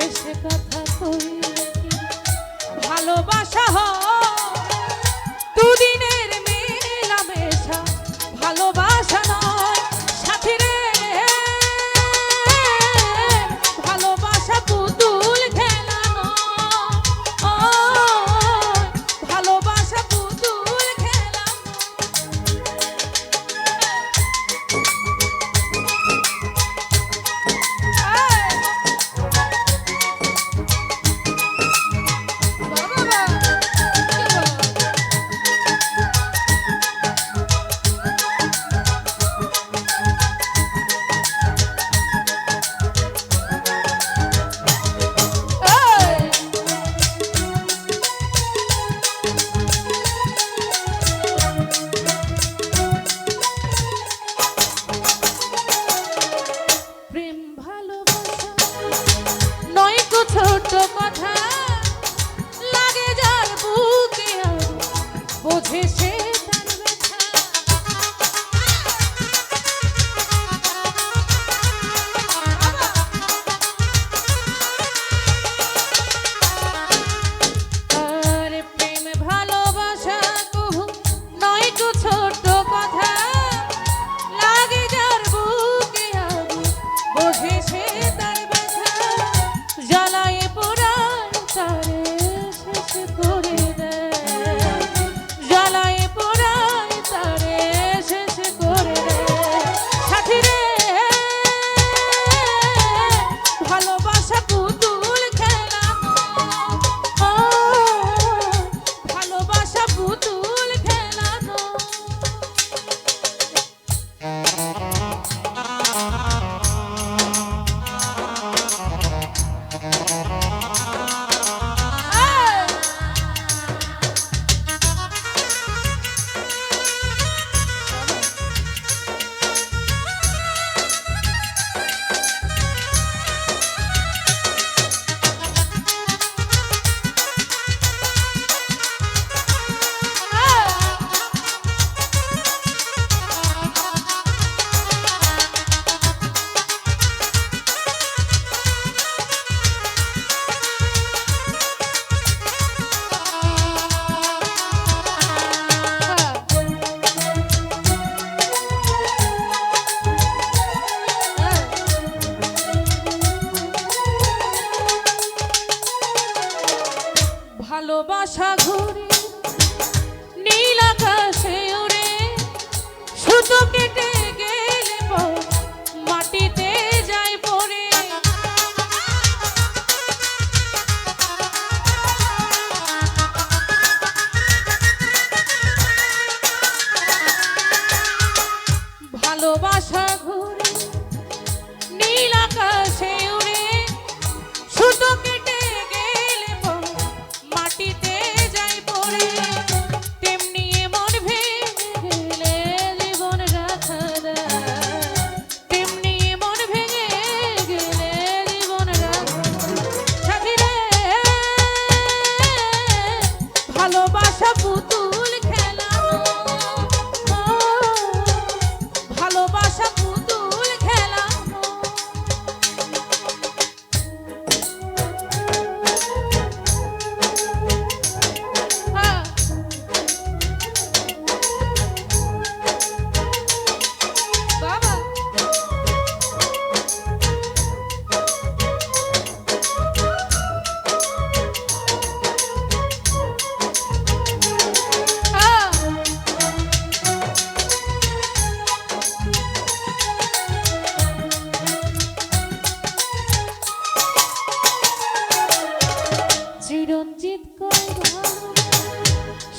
এসে কথা কই ভালোবাসা হয়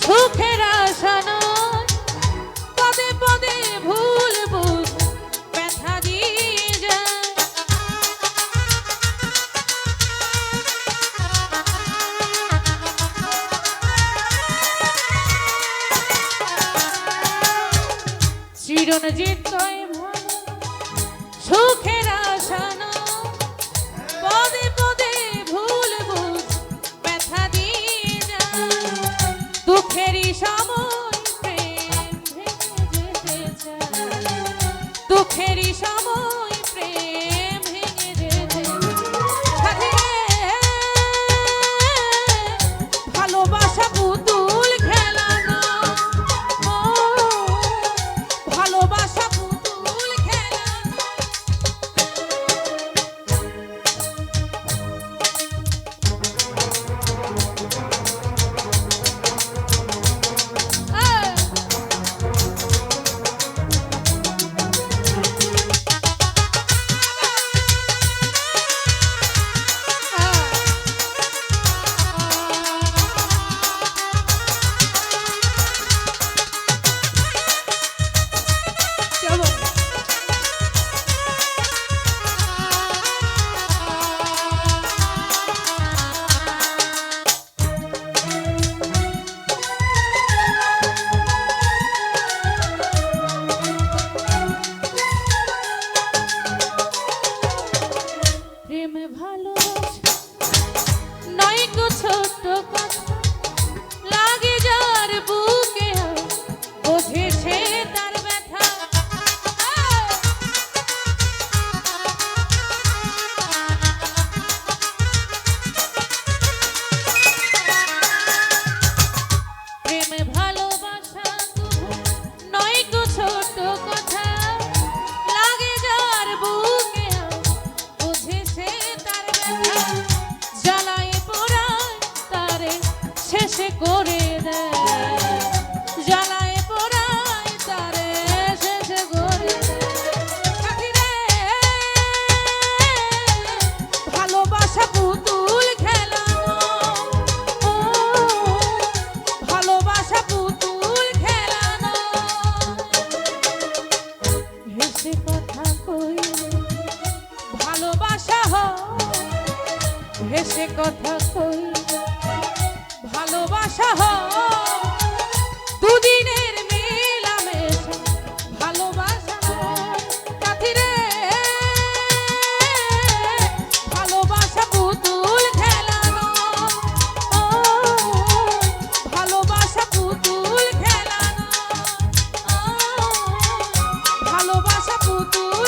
সুখের আশা পদে পদে ভুল ব্যথা দিয়ে সুখেরই সময় প্রেম ভালো নয় গো ছোট কথা। শেষ করে দেয়। falou baixa puto.